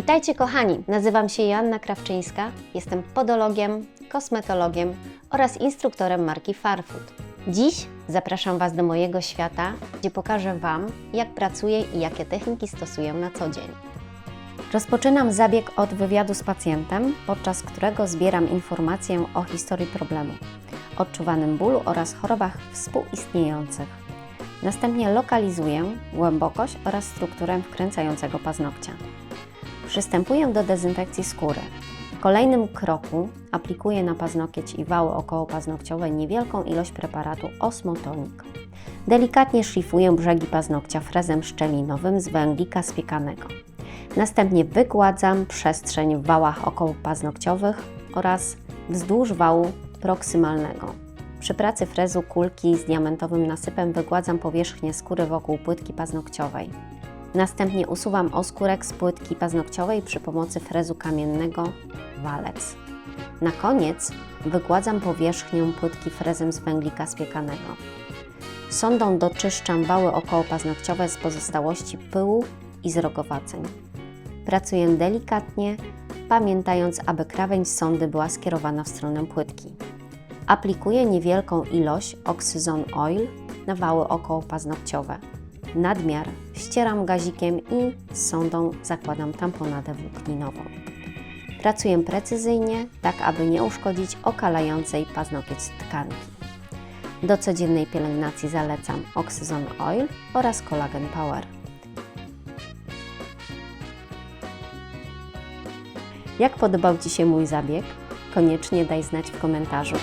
Witajcie kochani, nazywam się Joanna Krawczyńska, jestem podologiem, kosmetologiem oraz instruktorem marki Farfood. Dziś zapraszam Was do mojego świata, gdzie pokażę Wam, jak pracuję i jakie techniki stosuję na co dzień. Rozpoczynam zabieg od wywiadu z pacjentem, podczas którego zbieram informację o historii problemu, odczuwanym bólu oraz chorobach współistniejących. Następnie lokalizuję głębokość oraz strukturę wkręcającego paznokcia. Przystępuję do dezynfekcji skóry. W kolejnym kroku aplikuję na paznokieć i wały okołopaznokciowe niewielką ilość preparatu Osmotonik. Delikatnie szlifuję brzegi paznokcia frezem szczelinowym z węglika spiekanego. Następnie wygładzam przestrzeń w wałach okołopaznokciowych oraz wzdłuż wału proksymalnego. Przy pracy frezu kulki z diamentowym nasypem wygładzam powierzchnię skóry wokół płytki paznokciowej. Następnie usuwam oskórek z płytki paznokciowej przy pomocy frezu kamiennego walec. Na koniec wygładzam powierzchnię płytki frezem z węglika spiekanego. Sondą doczyszczam wały okołopaznokciowe z pozostałości pyłu i zrogowaceń. Pracuję delikatnie, pamiętając, aby krawędź sondy była skierowana w stronę płytki. Aplikuję niewielką ilość Oxyzon Oil na wały okołopaznokciowe. Nadmiar ścieram gazikiem i sondą zakładam tamponadę włókninową. Pracuję precyzyjnie, tak aby nie uszkodzić okalającej paznokieć tkanki. Do codziennej pielęgnacji zalecam Oxyzon Oil oraz Collagen Power. Jak podobał Ci się mój zabieg? Koniecznie daj znać w komentarzu.